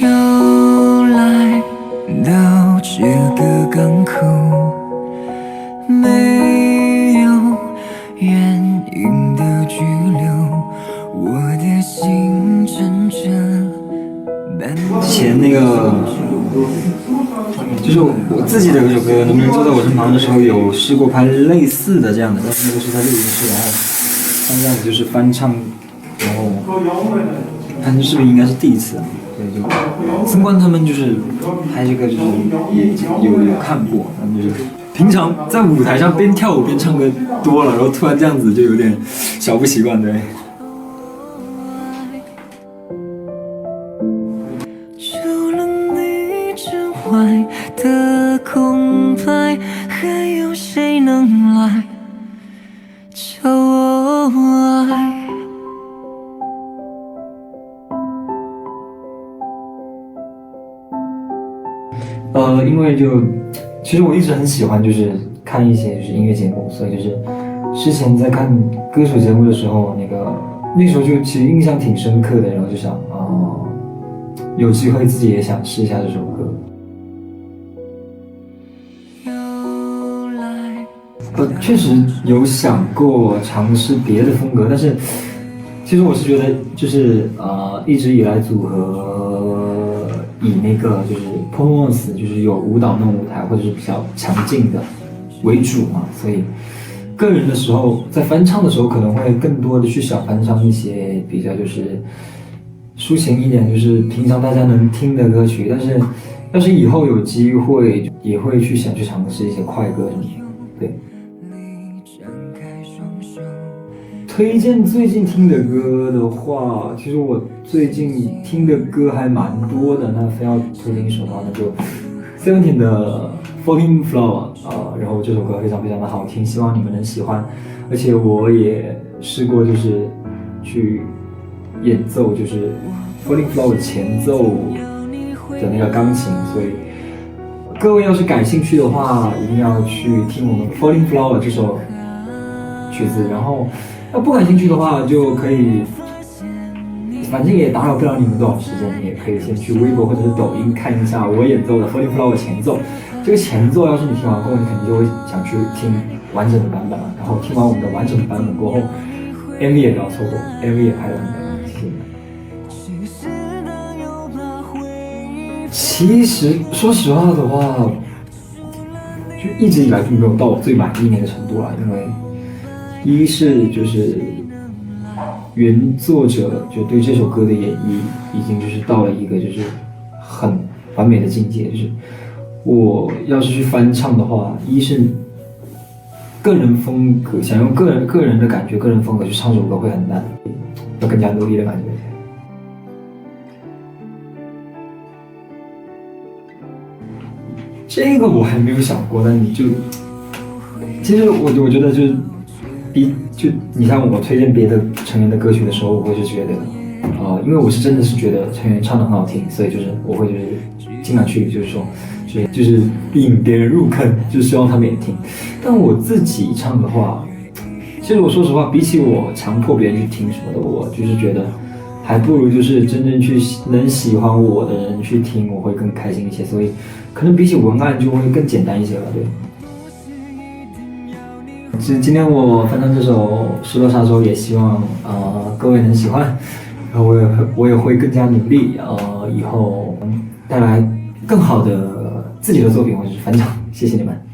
又来到这个港口，没有原因的拘留，我的心乘着之前那个，就是我自己的那首歌《能不能坐在我身旁》的时候，有试过拍类似的这样的，但是那个是在录音室，然后像这样子就是翻唱，然后但是视频应该是第一次啊，所以就曾冠他们就是拍这个就是也有有看过，然后就是平常在舞台上边跳舞边唱歌多了，然后突然这样子就有点小不习惯，对。除了你之外的空白，还有谁能来呃，因为就其实我一直很喜欢就是看一些就是音乐节目，所以就是之前在看歌手节目的时候，那个那时候就其实印象挺深刻的，然后就想啊、有机会自己也想试一下这首歌。又来呃，确实有想过尝试别的风格，但是其实我是觉得，就是呃，一直以来组合以那个就是 performance，就是有舞蹈那种舞台或者是比较强劲的为主嘛，所以个人的时候在翻唱的时候，可能会更多的去想翻唱一些比较就是抒情一点，就是平常大家能听的歌曲，但是要是以后有机会，也会去想去尝试一些快歌什么的，对。推荐最近听的歌的话，其实我最近听的歌还蛮多的。那非要推荐一首的话，那就 Seventeen 的 Falling Flower 啊、然后这首歌非常非常的好听，希望你们能喜欢。而且我也试过，就是去演奏，就是 Falling Flower 前奏的那个钢琴，所以各位要是感兴趣的话，一定要去听我们 Falling Flower 这首曲子，然后要不感兴趣的话，就可以，反正也打扰不了你们多少时间，你也可以先去微博或者是抖音看一下我演奏的《Falling Flower》前奏。这个前奏要是你听完过后，你肯定就会想去听完整的版本了。然后听完我们的完整版本过后，MV 也不要错过，MV 也拍得很美，谢谢你们。其实其实说实话的话，就一直以来并没有到我最满意那个程度了，因为一是就是原作者就对这首歌的演绎已经就是到了一个就是很完美的境界，就是我要是去翻唱的话，一是个人风格，想用个人个人的感觉、个人风格去唱这首歌会很难，要更加努力的感觉。这个我还没有想过，但你就，其实我我觉得就是，比就你像我推荐别的成员的歌曲的时候，我会是觉得，呃，因为我是真的是觉得成员唱的很好听，所以就是我会就是经常去就是说，就是就是引别人入坑，就是希望他们也听。但我自己唱的话，其实我说实话，比起我强迫别人去听什么的，我就是觉得。还不如就是真正去喜能喜欢我的人去听，我会更开心一些。所以，可能比起文案就会更简单一些了，对。今今天我翻唱这首《失落沙洲》，也希望呃各位能喜欢，然后我也我也会更加努力，呃，以后带来更好的自己的作品我就是翻唱。谢谢你们。